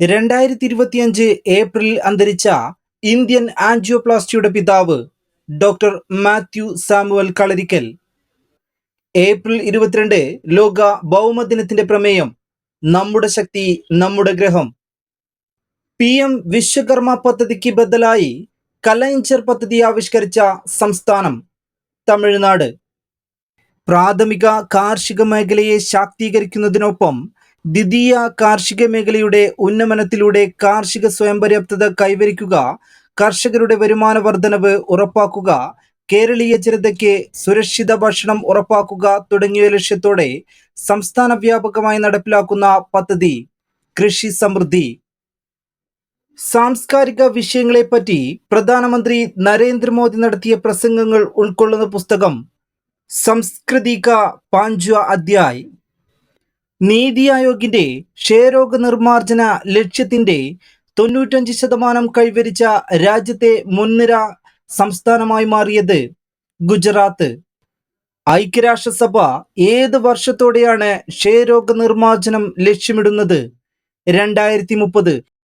രണ്ടായിരത്തി ഇരുപത്തിയഞ്ച് ഏപ്രിലിൽ അന്തരിച്ച ഇന്ത്യൻ ആൻജിയോപ്ലാസ്റ്റിയുടെ പിതാവ് ഡോക്ടർ മാത്യു സാമുവൽ കളരിക്കൽ. ഏപ്രിൽ ഇരുപത്തിരണ്ട് ലോക ഭൗമദിനത്തിന്റെ പ്രമേയം നമ്മുടെ ശക്തി നമ്മുടെ ഗ്രഹം. പി എം വിശ്വകർമ്മ പദ്ധതിക്ക് ബദലായി കലൈഞ്ചർ പദ്ധതി ആവിഷ്കരിച്ച സംസ്ഥാനം തമിഴ്നാട്. പ്രാഥമിക കാർഷിക മേഖലയെ ശാക്തീകരിക്കുന്നതിനൊപ്പം ദ്വിതീയ കാർഷിക മേഖലയുടെ ഉന്നമനത്തിലൂടെ കാർഷിക സ്വയംപര്യാപ്തത കൈവരിക്കുക കർഷകരുടെ വരുമാന വർധനവ് ഉറപ്പാക്കുക കേരളീയ ജനതയ്ക്ക് സുരക്ഷിത ഭക്ഷണം ഉറപ്പാക്കുക തുടങ്ങിയ ലക്ഷ്യത്തോടെ സംസ്ഥാന വ്യാപകമായി നടപ്പിലാക്കുന്ന പദ്ധതി കൃഷി സമൃദ്ധി. സാംസ്കാരിക വിഷയങ്ങളെപ്പറ്റി പ്രധാനമന്ത്രി നരേന്ദ്രമോദി നടത്തിയ പ്രസംഗങ്ങൾ ഉൾക്കൊള്ളുന്ന പുസ്തകം സംസ്കൃതിക പാഞ്ച അധ്യായ്. നീതി ആയോഗിന്റെ ക്ഷയരോഗ നിർമ്മാർജന ലക്ഷ്യത്തിന്റെ തൊണ്ണൂറ്റഞ്ച് ശതമാനം കൈവരിച്ച രാജ്യത്തെ മുൻനിര സംസ്ഥാനമായി മാറിയത് ഗുജറാത്ത്. ഐക്യരാഷ്ട്രസഭ ഏത് വർഷത്തോടെയാണ് ക്ഷയരോഗ നിർമാർജനം ലക്ഷ്യമിടുന്നത്? രണ്ടായിരത്തി മുപ്പത്.